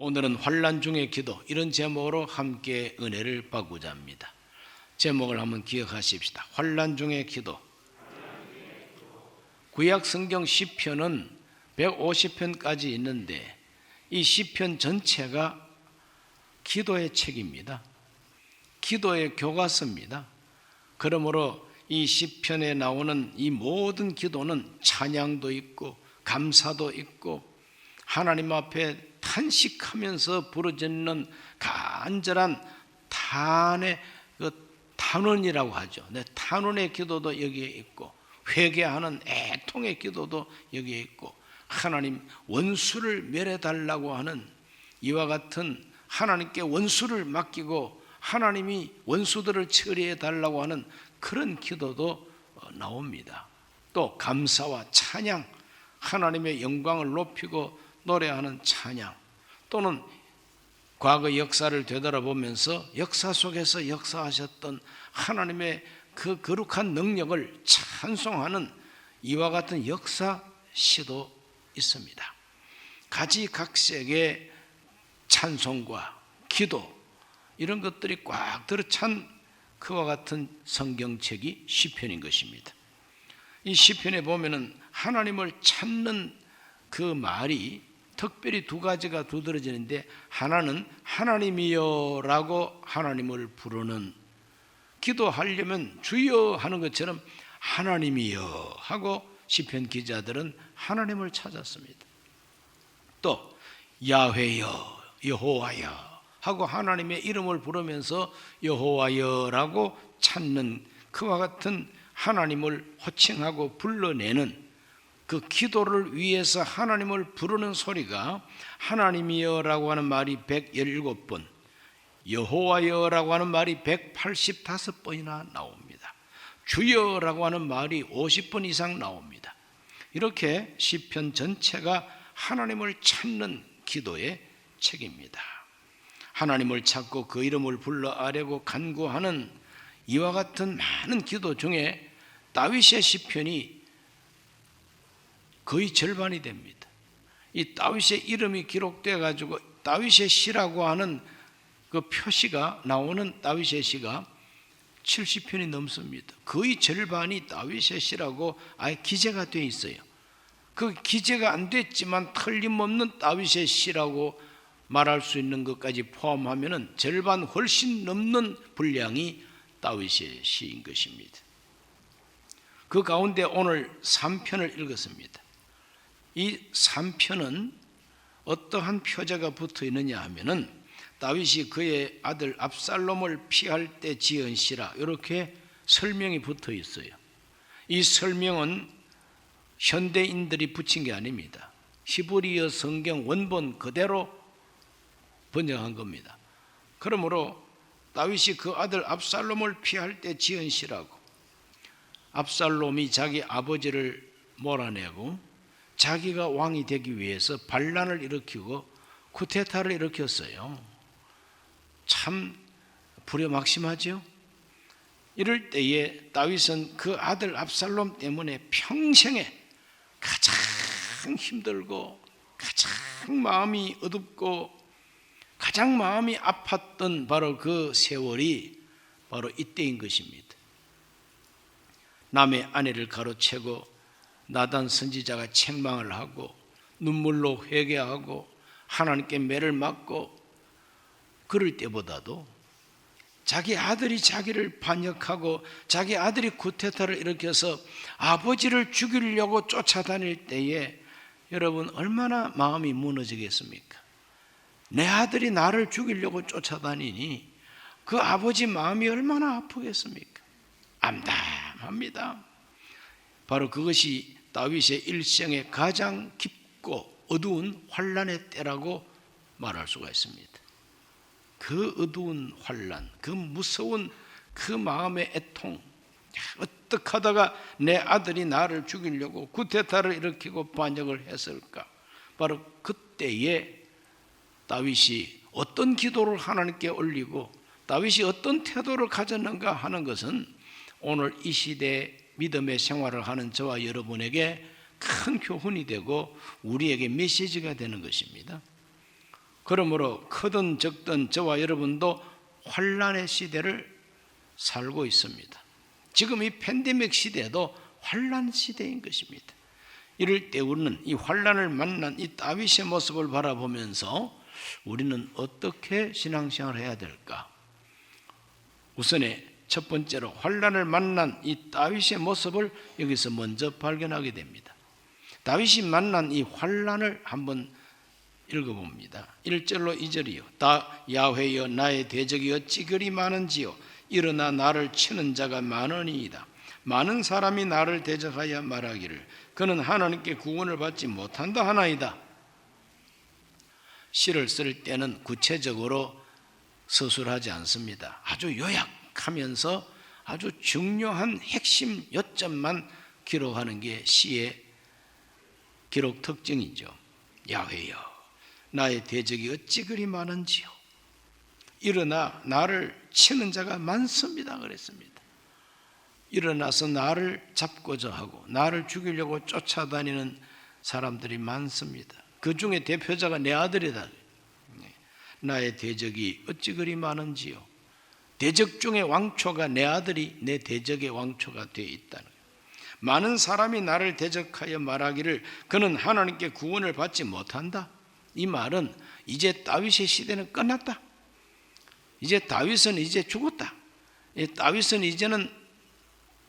오늘은 환란 중의 기도 이런 제목으로 함께 은혜를 받고자 합니다. 제목을 한번 기억하십시다. 환란 중의 기도. 구약 성경 시편은 150편까지 있는데 이 시편 전체가 기도의 책입니다. 기도의 교과서입니다. 그러므로 이 시편에 나오는 이 모든 기도는 찬양도 있고 감사도 있고 하나님 앞에 탄식하면서 부르짖는 간절한 탄의 그 탄원이라고 하죠. 네, 탄원의 기도도 여기에 있고 회개하는 애통의 기도도 여기에 있고 하나님 원수를 멸해 달라고 하는 이와 같은 하나님께 원수를 맡기고 하나님이 원수들을 처리해 달라고 하는 그런 기도도 어, 나옵니다. 또 감사와 찬양, 하나님의 영광을 높이고 노래하는 찬양, 또는 과거 역사를 되돌아보면서 역사 속에서 역사하셨던 하나님의 그 거룩한 능력을 찬송하는 이와 같은 역사 시도 있습니다. 가지각색의 찬송과 기도 이런 것들이 꽉 들어찬 그와 같은 성경책이 시편인 것입니다. 이 시편에 보면은 하나님을 찾는 그 말이 특별히 두 가지가 두드러지는데 하나는 하나님이여라고 하나님을 부르는 기도하려면 주여 하는 것처럼 하나님이여 하고 시편 기자들은 하나님을 찾았습니다. 또 야훼여 여호와여 하고 하나님의 이름을 부르면서 여호와여라고 찾는 그와 같은 하나님을 호칭하고 불러내는 그 기도를 위해서 하나님을 부르는 소리가 하나님이여라고 하는 말이 117번, 여호와여라고 하는 말이 185번이나 나옵니다. 주여라고 하는 말이 50번 이상 나옵니다. 이렇게 시편 전체가 하나님을 찾는 기도의 책입니다. 하나님을 찾고 그 이름을 불러 아뢰고 간구하는 이와 같은 많은 기도 중에 다윗의 시편이 거의 절반이 됩니다. 이 다윗의 이름이 기록돼 가지고 다윗의 시라고 하는 그 표시가 나오는 다윗의 시가 70편이 넘습니다. 거의 절반이 다윗의 시라고 아예 기재가 되어 있어요. 그 기재가 안 됐지만 틀림없는 다윗의 시라고 말할 수 있는 것까지 포함하면은 절반 훨씬 넘는 분량이 다윗의 시인 것입니다. 그 가운데 오늘 3편을 읽었습니다. 이 3편은 어떠한 표제가 붙어 있느냐 하면은 다윗이 그의 아들 압살롬을 피할 때 지은 시라 이렇게 설명이 붙어 있어요. 이 설명은 현대인들이 붙인 게 아닙니다. 히브리어 성경 원본 그대로 번역한 겁니다. 그러므로 다윗이 그 아들 압살롬을 피할 때 지은 시라고 압살롬이 자기 아버지를 몰아내고 자기가 왕이 되기 위해서 반란을 일으키고 쿠데타를 일으켰어요. 참 불효막심하죠. 이럴 때에 다윗은 그 아들 압살롬 때문에 평생에 가장 힘들고 가장 마음이 어둡고 가장 마음이 아팠던 바로 그 세월이 바로 이때인 것입니다. 남의 아내를 가로채고 나단 선지자가 책망을 하고 눈물로 회개하고 하나님께 매를 맞고 그럴 때보다도 자기 아들이 자기를 반역하고 자기 아들이 구테타를 일으켜서 아버지를 죽이려고 쫓아다닐 때에 여러분 얼마나 마음이 무너지겠습니까? 내 아들이 나를 죽이려고 쫓아다니니 그 아버지 마음이 얼마나 아프겠습니까? 암담합니다. 바로 그것이 다윗의 일생의 가장 깊고 어두운 환란의 때라고 말할 수가 있습니다. 그 어두운 환란, 그 무서운 그 마음의 애통, 어떻게 하다가 내 아들이 나를 죽이려고 구테타를 일으키고 반역을 했을까? 바로 그때에 다윗이 어떤 기도를 하나님께 올리고 다윗이 어떤 태도를 가졌는가 하는 것은 오늘 이 시대 믿음의 생활을 하는 저와 여러분에게 큰 교훈이 되고 우리에게 메시지가 되는 것입니다. 그러므로 크든 적든 저와 여러분도 환란의 시대를 살고 있습니다. 지금 이 팬데믹 시대도 환란 시대인 것입니다. 이럴 때 우리는 이 환란을 만난 이 다윗의 모습을 바라보면서 우리는 어떻게 신앙생활을 해야 될까? 우선에 첫 번째로 환란을 만난 이 다윗의 모습을 여기서 먼저 발견하게 됩니다. 다윗이 만난 이 환란을 한번 읽어봅니다. 1절로 2절이요. 다 야훼여 나의 대적이 어찌 그리 많은지요. 일어나 나를 치는 자가 많으니이다. 많은 사람이 나를 대적하여 말하기를 그는 하나님께 구원을 받지 못한다 하나이다. 시를 쓸 때는 구체적으로 서술하지 않습니다. 아주 요약 하면서 아주 중요한 핵심 요점만 기록하는 게 시의 기록 특징이죠. 야훼여 나의 대적이 어찌 그리 많은지요. 일어나 나를 치는 자가 많습니다. 그랬습니다. 일어나서 나를 잡고자 하고 나를 죽이려고 쫓아다니는 사람들이 많습니다. 그 중에 대표자가 내 아들이다. 네. 나의 대적이 어찌 그리 많은지요. 대적 중에 왕초가 내 아들이 내 대적의 왕초가 되어 있다는 거예요. 많은 사람이 나를 대적하여 말하기를 그는 하나님께 구원을 받지 못한다. 이 말은 이제 다윗의 시대는 끝났다. 이제 다윗은 이제 죽었다. 이 다윗은 이제는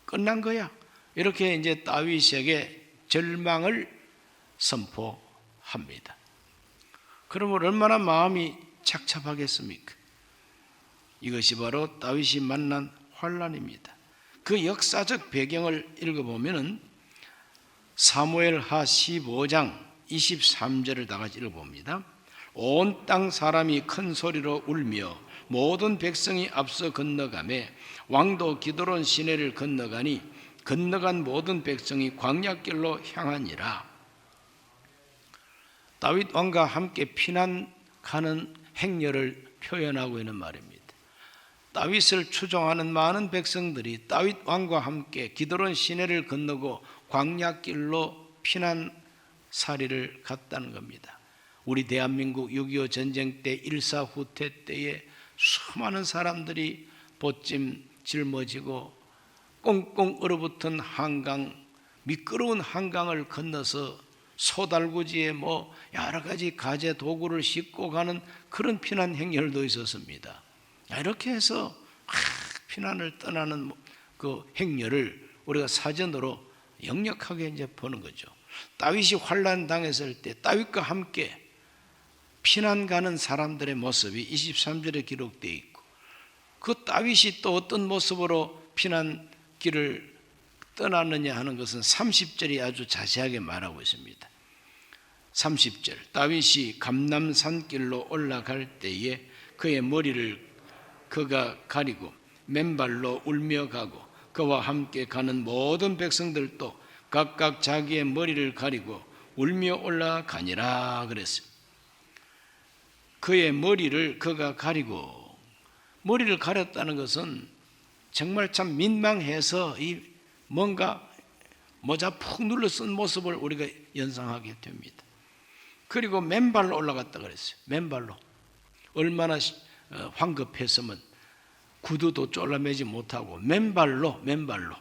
끝난 거야. 이렇게 이제 다윗에게 절망을 선포합니다. 그러면 얼마나 마음이 착잡하겠습니까? 이것이 바로 다윗이 만난 환란입니다. 그 역사적 배경을 읽어보면은 사무엘 하 15장 23절을 다 같이 읽어봅니다. 온 땅 사람이 큰 소리로 울며 모든 백성이 앞서 건너가매 왕도 기도론 시내를 건너가니 건너간 모든 백성이 광야길로 향하니라. 다윗 왕과 함께 피난 가는 행렬을 표현하고 있는 말입니다. 다윗을 추종하는 많은 백성들이 다윗 왕과 함께 기도론 시내를 건너고 광야길로 피난 사리를 갔다는 겁니다. 우리 대한민국 6.25 전쟁 때 일사후퇴 때에 수많은 사람들이 보찜 짊어지고 꽁꽁 얼어붙은 한강 미끄러운 한강을 건너서 소달구지에 뭐 여러 가지 가재 도구를 싣고 가는 그런 피난 행렬도 있었습니다. 이렇게 해서 막 피난을 떠나는 그 행렬을 우리가 사전으로 역력하게 이제 보는 거죠. 다윗이 환란 당했을 때 다윗과 함께 피난 가는 사람들의 모습이 23절에 기록되어 있고 그 다윗이 또 어떤 모습으로 피난 길을 떠났느냐 하는 것은 30절이 아주 자세하게 말하고 있습니다. 30절 다윗이 감남산 길로 올라갈 때에 그의 머리를 그가 가리고 맨발로 울며 가고 그와 함께 가는 모든 백성들도 각각 자기의 머리를 가리고 울며 올라가니라 그랬어요. 그의 머리를 그가 가리고 머리를 가렸다는 것은 정말 참 민망해서 이 뭔가 모자 푹 눌러 쓴 모습을 우리가 연상하게 됩니다. 그리고 맨발로 올라갔다 그랬어요. 맨발로. 얼마나 어, 황급했으면 구두도 쫄라매지 못하고 맨발로 맨발로.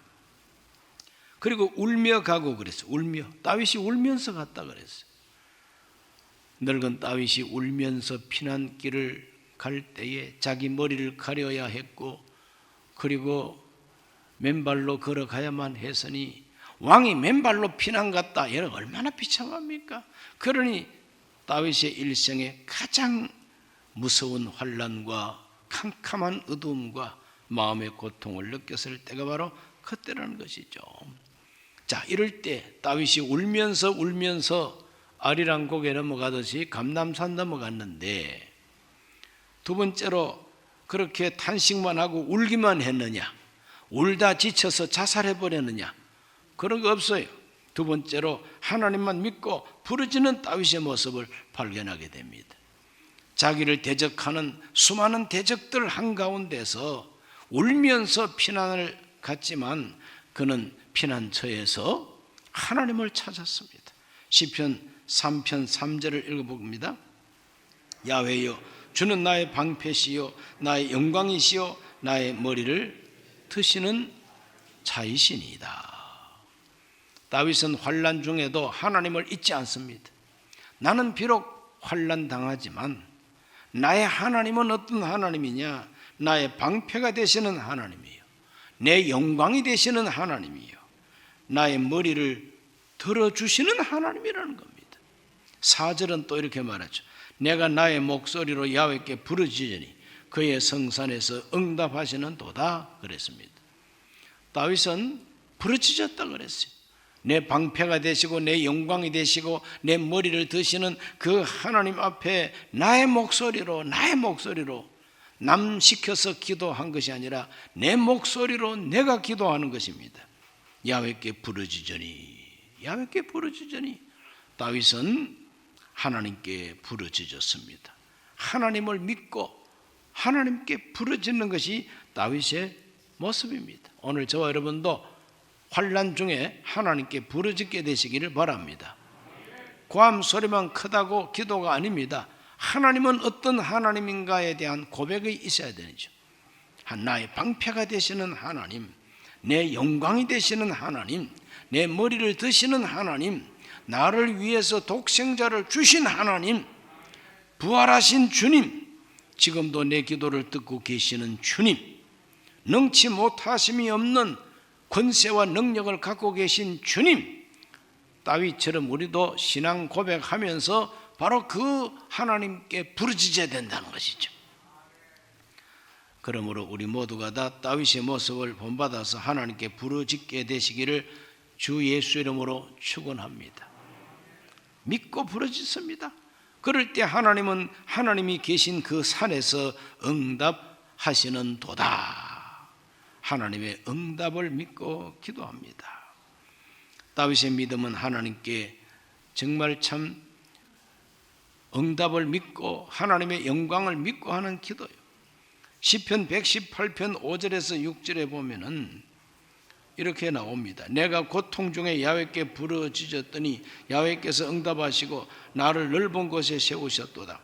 그리고 울며 가고 그랬어요. 울며. 다윗이 울면서 갔다 그랬어요. 늙은 다윗이 울면서 피난길을 갈 때에 자기 머리를 가려야 했고 그리고 맨발로 걸어가야만 했으니 왕이 맨발로 피난 갔다. 여러분 얼마나 비참합니까? 그러니 다윗의 일생에 가장 무서운 환란과 캄캄한 어두움과 마음의 고통을 느꼈을 때가 바로 그때라는 것이죠. 자, 이럴 때 다윗이 울면서 울면서 아리랑 고개 넘어가듯이 감남산 넘어갔는데 두 번째로 그렇게 탄식만 하고 울기만 했느냐? 울다 지쳐서 자살해 버렸느냐? 그런 거 없어요. 두 번째로 하나님만 믿고 부르짖는 다윗의 모습을 발견하게 됩니다. 자기를 대적하는 수많은 대적들 한가운데서 울면서 피난을 갔지만 그는 피난처에서 하나님을 찾았습니다. 시편 3편 3절을 읽어봅니다. 야훼여 주는 나의 방패시요 나의 영광이시요 나의 머리를 드시는 자이시니이다. 다윗은 환란 중에도 하나님을 잊지 않습니다. 나는 비록 환란 당하지만 나의 하나님은 어떤 하나님이냐? 나의 방패가 되시는 하나님이요. 내 영광이 되시는 하나님이요. 나의 머리를 들어주시는 하나님이라는 겁니다. 사절은 또 이렇게 말하죠. 내가 나의 목소리로 야훼께 부르짖으니 그의 성산에서 응답하시는 도다 그랬습니다. 다윗은 부르짖었다 그랬어요. 내 방패가 되시고 내 영광이 되시고 내 머리를 드시는 그 하나님 앞에 나의 목소리로 나의 목소리로 남 시켜서 기도한 것이 아니라 내 목소리로 내가 기도하는 것입니다. 야훼께 부르짖으니 야훼께 부르짖으니 다윗은 하나님께 부르짖었습니다. 하나님을 믿고 하나님께 부르짖는 것이 다윗의 모습입니다. 오늘 저와 여러분도 환란 중에 하나님께 부르짖게 되시기를 바랍니다. 고함 소리만 크다고 기도가 아닙니다. 하나님은 어떤 하나님인가에 대한 고백이 있어야 되죠. 나의 방패가 되시는 하나님, 내 영광이 되시는 하나님, 내 머리를 드시는 하나님, 나를 위해서 독생자를 주신 하나님, 부활하신 주님, 지금도 내 기도를 듣고 계시는 주님, 능치 못하심이 없는 권세와 능력을 갖고 계신 주님, 다윗처럼 우리도 신앙 고백하면서 바로 그 하나님께 부르짖어야 된다는 것이죠. 그러므로 우리 모두가 다 다윗의 모습을 본받아서 하나님께 부르짖게 되시기를 주 예수 이름으로 축원합니다. 믿고 부르짖습니다. 그럴 때 하나님은 하나님이 계신 그 산에서 응답하시는 도다. 하나님의 응답을 믿고 기도합니다. 다윗의 믿음은 하나님께 정말 참 응답을 믿고 하나님의 영광을 믿고 하는 기도요. 시편 118편 5절에서 6절에 보면은 이렇게 나옵니다. 내가 고통 중에 야훼께 부르짖었더니 야훼께서 응답하시고 나를 넓은 곳에 세우셨도다.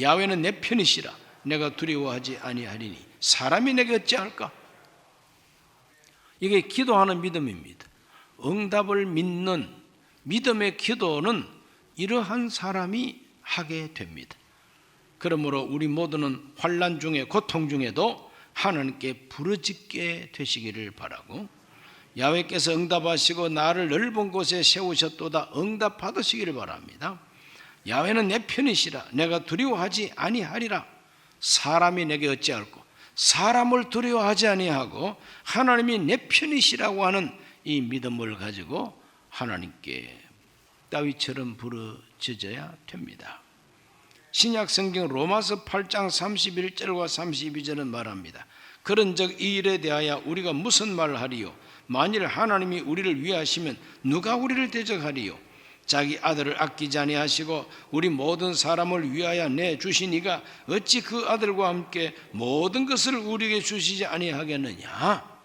야훼는 내 편이시라. 내가 두려워하지 아니하리니 사람이 내게 어찌할까? 이게 기도하는 믿음입니다. 응답을 믿는 믿음의 기도는 이러한 사람이 하게 됩니다. 그러므로 우리 모두는 환란 중에 고통 중에도 하나님께 부르짖게 되시기를 바라고 야훼께서 응답하시고 나를 넓은 곳에 세우셨도다 응답 받으시기를 바랍니다. 야훼는 내 편이시라 내가 두려워하지 아니하리라 사람이 내게 어찌할꼬 사람을 두려워하지 아니하고 하나님이 내 편이시라고 하는 이 믿음을 가지고 하나님께 다윗처럼 부르짖어야 됩니다. 신약 성경 로마서 8장 31절과 32절은 말합니다. 그런즉 이 일에 대하여 우리가 무슨 말을 하리요? 만일 하나님이 우리를 위하시면 누가 우리를 대적하리요? 자기 아들을 아끼지 아니하시고 우리 모든 사람을 위하여 내 주시니가 어찌 그 아들과 함께 모든 것을 우리에게 주시지 아니하겠느냐?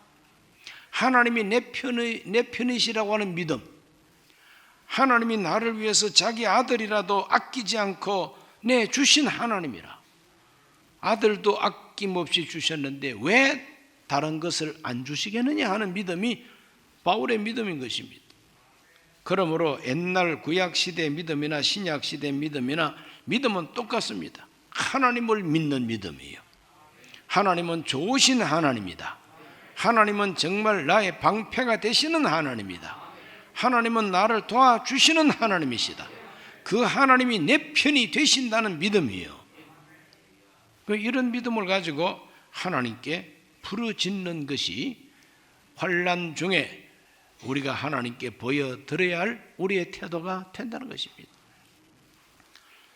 하나님이 내 편의 내 편이시라고 하는 믿음. 하나님이 나를 위해서 자기 아들이라도 아끼지 않고 내 주신 하나님이라. 아들도 아낌없이 주셨는데 왜 다른 것을 안 주시겠느냐 하는 믿음이 바울의 믿음인 것입니다. 그러므로 옛날 구약 시대 믿음이나 신약 시대 믿음이나 믿음은 똑같습니다. 하나님을 믿는 믿음이에요. 하나님은 좋으신 하나님이다. 하나님은 정말 나의 방패가 되시는 하나님이다. 하나님은 나를 도와주시는 하나님이시다. 그 하나님이 내 편이 되신다는 믿음이에요. 그 이런 믿음을 가지고 하나님께 부르짖는 것이 환란 중에 우리가 하나님께 보여드려야 할 우리의 태도가 된다는 것입니다.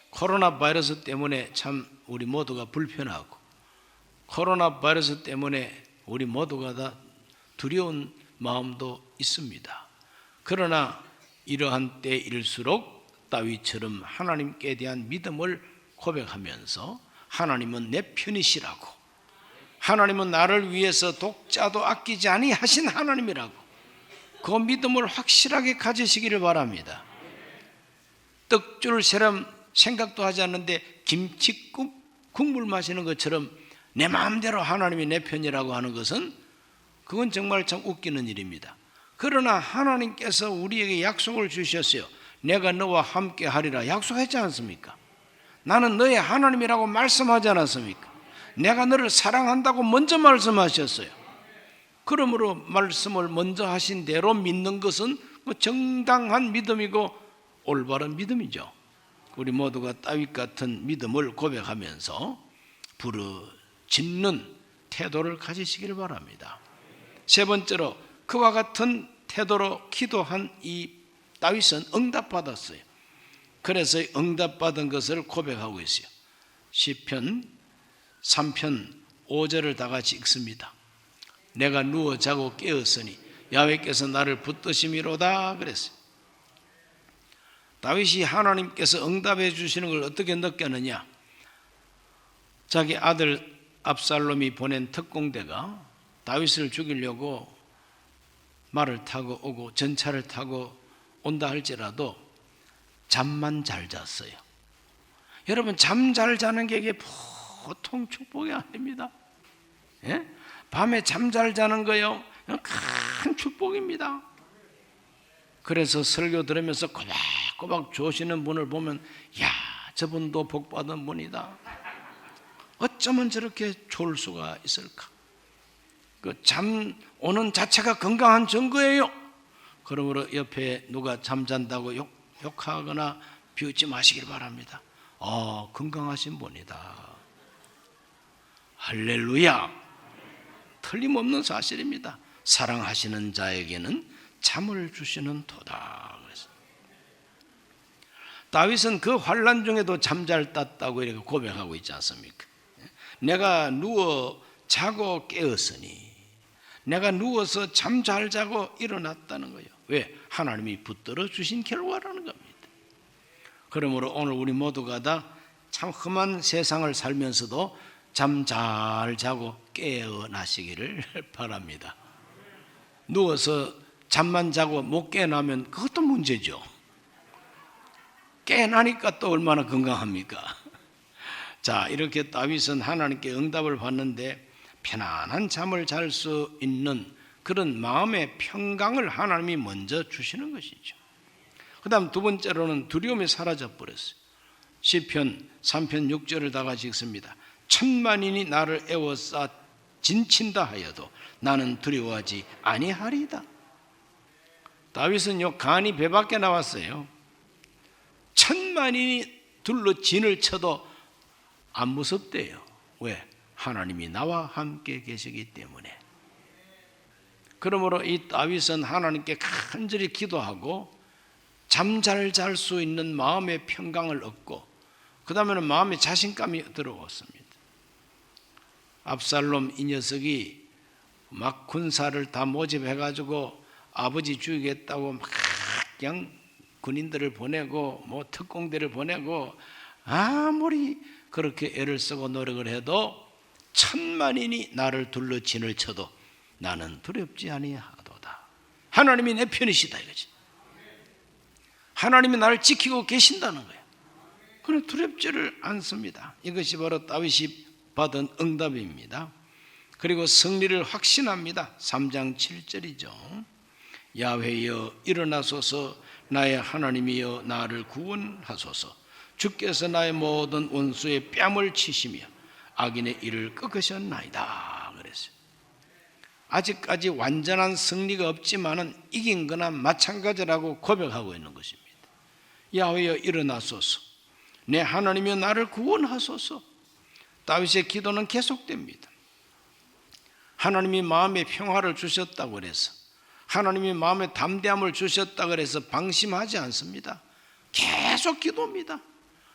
코로나 바이러스 때문에 참 우리 모두가 불편하고 코로나 바이러스 때문에 우리 모두가 다 두려운 마음도 있습니다. 그러나 이러한 때일수록 다윗처럼 하나님께 대한 믿음을 고백하면서 하나님은 내 편이시라고 하나님은 나를 위해서 독자도 아끼지 아니하신 하나님이라고 그 믿음을 확실하게 가지시기를 바랍니다. 떡줄 세럼 생각도 하지 않는데 김치국 국물 마시는 것처럼 내 마음대로 하나님이 내 편이라고 하는 것은 그건 정말 참 웃기는 일입니다. 그러나 하나님께서 우리에게 약속을 주셨어요. 내가 너와 함께 하리라 약속했지 않습니까? 나는 너의 하나님이라고 말씀하지 않았습니까? 내가 너를 사랑한다고 먼저 말씀하셨어요. 그러므로 말씀을 먼저 하신 대로 믿는 것은 그 정당한 믿음이고 올바른 믿음이죠. 우리 모두가 다윗 같은 믿음을 고백하면서 부르짖는 태도를 가지시기를 바랍니다. 세 번째로 그와 같은 태도로 기도한 이 다윗은 응답받았어요. 그래서 응답받은 것을 고백하고 있어요. 시편 3편 5절을 다 같이 읽습니다. 내가 누워 자고 깨었으니 야훼께서 나를 붙드심이로다 그랬어요. 다윗이 하나님께서 응답해 주시는 걸 어떻게 느꼈느냐? 자기 아들 압살롬이 보낸 특공대가 다윗을 죽이려고 말을 타고 오고 전차를 타고 온다 할지라도 잠만 잘 잤어요. 여러분 잠 잘 자는 게 보통 축복이 아닙니다. 예? 밤에 잠잘 자는 거요 큰 축복입니다. 그래서 설교 들으면서 꼬박꼬박 조시는 분을 보면 야 저분도 복 받은 분이다. 어쩌면 저렇게 좋을 수가 있을까? 그 잠 오는 자체가 건강한 증거예요. 그러므로 옆에 누가 잠잔다고 욕, 욕하거나 비웃지 마시길 바랍니다. 어, 건강하신 분이다. 할렐루야. 틀림없는 사실입니다. 사랑하시는 자에게는 잠을 주시는 도다. 다윗은 그 환란 중에도 잠잘 땄다고 이렇게 고백하고 있지 않습니까? 내가 누워 자고 깨었으니 내가 누워서 잠 잘 자고 일어났다는 거예요. 왜? 하나님이 붙들어 주신 결과라는 겁니다. 그러므로 오늘 우리 모두가 다 참 험한 세상을 살면서도 잠 잘 자고 깨어나시기를 바랍니다. 누워서 잠만 자고 못 깨어나면 그것도 문제죠. 깨어나니까 또 얼마나 건강합니까? 자, 이렇게 다윗은 하나님께 응답을 받는데 편안한 잠을 잘 수 있는 그런 마음의 평강을 하나님이 먼저 주시는 것이죠. 그 다음 두 번째로는 두려움이 사라져 버렸어요. 시편 3편 6절을 다 같이 읽습니다. 천만인이 나를 애워싸 진친다 하여도 나는 두려워하지 아니하리다. 다윗은요 간이 배 밖에 나왔어요. 천만인이 둘러 진을 쳐도 안 무섭대요. 왜? 하나님이 나와 함께 계시기 때문에. 그러므로 이 다윗은 하나님께 간절히 기도하고 잠 잘 잘 수 있는 마음의 평강을 얻고 그 다음에는 마음의 자신감이 들어왔습니다. 압살롬 이 녀석이 막 군사를 다 모집해 가지고 아버지 죽이겠다고 막 그냥 군인들을 보내고 뭐 특공대를 보내고 아무리 그렇게 애를 쓰고 노력을 해도 천만인이 나를 둘러 진을 쳐도 나는 두렵지 아니하도다. 하나님이 내 편이시다 이거지. 하나님이 나를 지키고 계신다는 거예요. 그는 두렵지를 않습니다. 이것이 바로 다윗이 받은 응답입니다. 그리고 승리를 확신합니다. 3장 7절이죠. 야훼여 일어나소서 나의 하나님이여 나를 구원하소서 주께서 나의 모든 원수의 뺨을 치시며 악인의 일을 꺾으셨나이다 그랬어요. 아직까지 완전한 승리가 없지만은 이긴 거나 마찬가지라고 고백하고 있는 것입니다. 야훼여 일어나소서 내 하나님이여 나를 구원하소서 다윗의 기도는 계속됩니다. 하나님이 마음에 평화를 주셨다고 그래서 하나님이 마음에 담대함을 주셨다 그래서 방심하지 않습니다. 계속 기도합니다.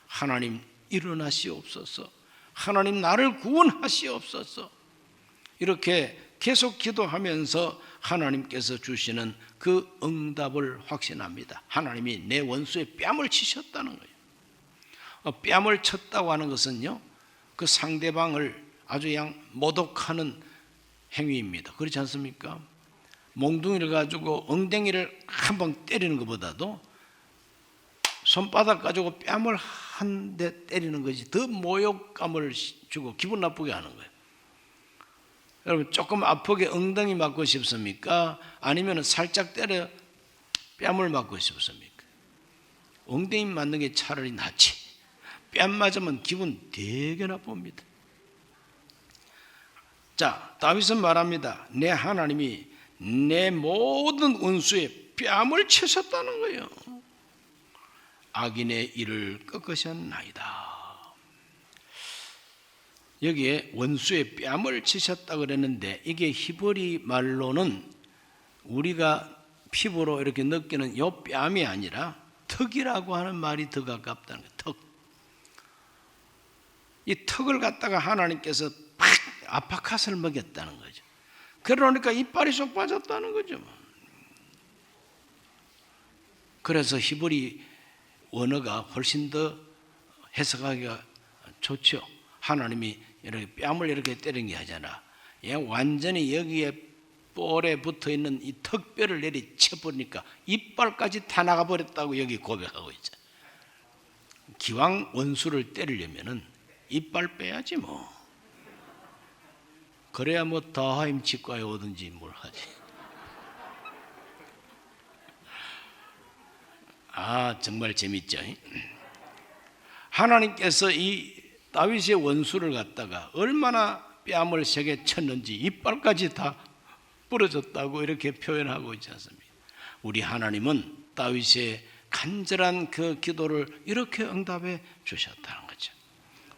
하나님 일어나시옵소서. 하나님 나를 구원하시옵소서. 이렇게 계속 기도하면서 하나님께서 주시는 그 응답을 확신합니다. 하나님이 내 원수의 뺨을 치셨다는 거예요. 어, 뺨을 쳤다고 하는 것은요, 그 상대방을 아주 그냥 모독하는 행위입니다. 그렇지 않습니까? 몽둥이를 가지고 엉덩이를 한번 때리는 것보다도 손바닥 가지고 뺨을 한 대 때리는 것이 더 모욕감을 주고 기분 나쁘게 하는 거예요. 여러분 조금 아프게 엉덩이 맞고 싶습니까? 아니면 살짝 때려 뺨을 맞고 싶습니까? 엉덩이 맞는 게 차라리 낫지. 뺨 맞으면 기분 되게 나쁩니다. 자, 다윗은 말합니다. 내 하나님이 내 모든 원수의 뺨을 치셨다는 거예요. 악인의 일을 꺾으셨나이다. 여기에 원수의 뺨을 치셨다 그랬는데 이게 히브리 말로는 우리가 피부로 이렇게 느끼는 요 뺨이 아니라 턱이라고 하는 말이 더 가깝다는 거예요. 턱. 이 턱을 갖다가 하나님께서 팍 아파카스를 먹였다는 거죠. 그러니까 이빨이 쏙 빠졌다는 거죠. 그래서 히브리 원어가 훨씬 더 해석하기가 좋죠. 하나님이 이렇게 뺨을 이렇게 때린 게 아니라 얘 완전히 여기에 볼에 붙어 있는 이 턱뼈를 내리 쳐 버리니까 이빨까지 다 나가 버렸다고 여기 고백하고 있죠. 기왕 원수를 때리려면은 이빨 빼야지 뭐. 그래야 뭐 다하임 치과에 오든지 뭘 하지. 아 정말 재밌죠. 하나님께서 이 다윗의 원수를 갖다가 얼마나 뺨을 세게 쳤는지 이빨까지 다 부러졌다고 이렇게 표현하고 있지 않습니까? 우리 하나님은 다윗의 간절한 그 기도를 이렇게 응답해 주셨다는.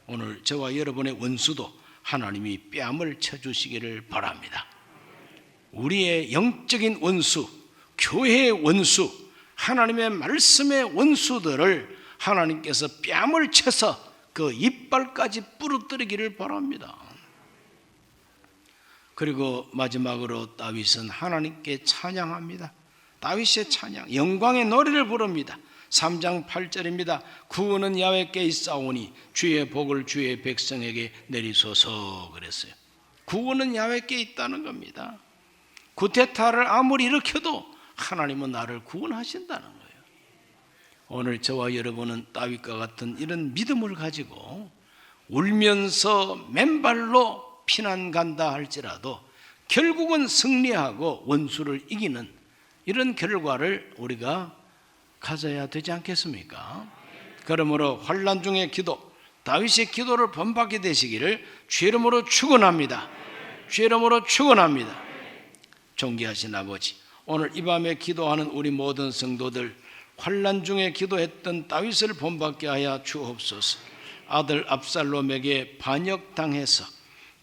오늘 저와 여러분의 원수도 하나님이 뺨을 쳐주시기를 바랍니다. 우리의 영적인 원수, 교회의 원수, 하나님의 말씀의 원수들을 하나님께서 뺨을 쳐서 그 이빨까지 부러뜨리기를 바랍니다. 그리고 마지막으로 다윗은 하나님께 찬양합니다. 다윗의 찬양, 영광의 노래를 부릅니다. 3장 8절입니다. 구원은 야외께 있사오니 주의 복을 주의 백성에게 내리소서 그랬어요. 구원은 야외께 있다는 겁니다. 구테타를 아무리 일으켜도 하나님은 나를 구원하신다는 거예요. 오늘 저와 여러분은 다윗과 같은 이런 믿음을 가지고 울면서 맨발로 피난 간다 할지라도 결국은 승리하고 원수를 이기는 이런 결과를 우리가 가져야 되지 않겠습니까? 그러므로 환란 중의 기도, 다윗의 기도를 본받게 되시기를 죄름으로 축원합니다. 죄름으로 축원합니다. 존귀하신 아버지, 오늘 이 밤에 기도하는 우리 모든 성도들 환란 중에 기도했던 다윗을 본받게 하여 주옵소서. 아들 압살롬에게 반역당해서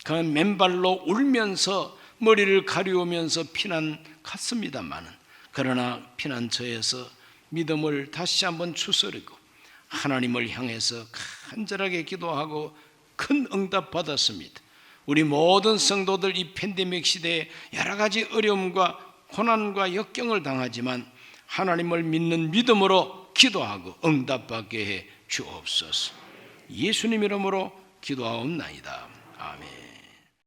그 맨발로 울면서 머리를 가리우면서 피난 갔습니다마는 그러나 피난처에서 믿음을 다시 한번 추스리고 하나님을 향해서 간절하게 기도하고 큰 응답 받았습니다. 우리 모든 성도들 이 팬데믹 시대에 여러 가지 어려움과 고난과 역경을 당하지만 하나님을 믿는 믿음으로 기도하고 응답받게 해 주옵소서. 예수님 이름으로 기도하옵나이다. 아멘.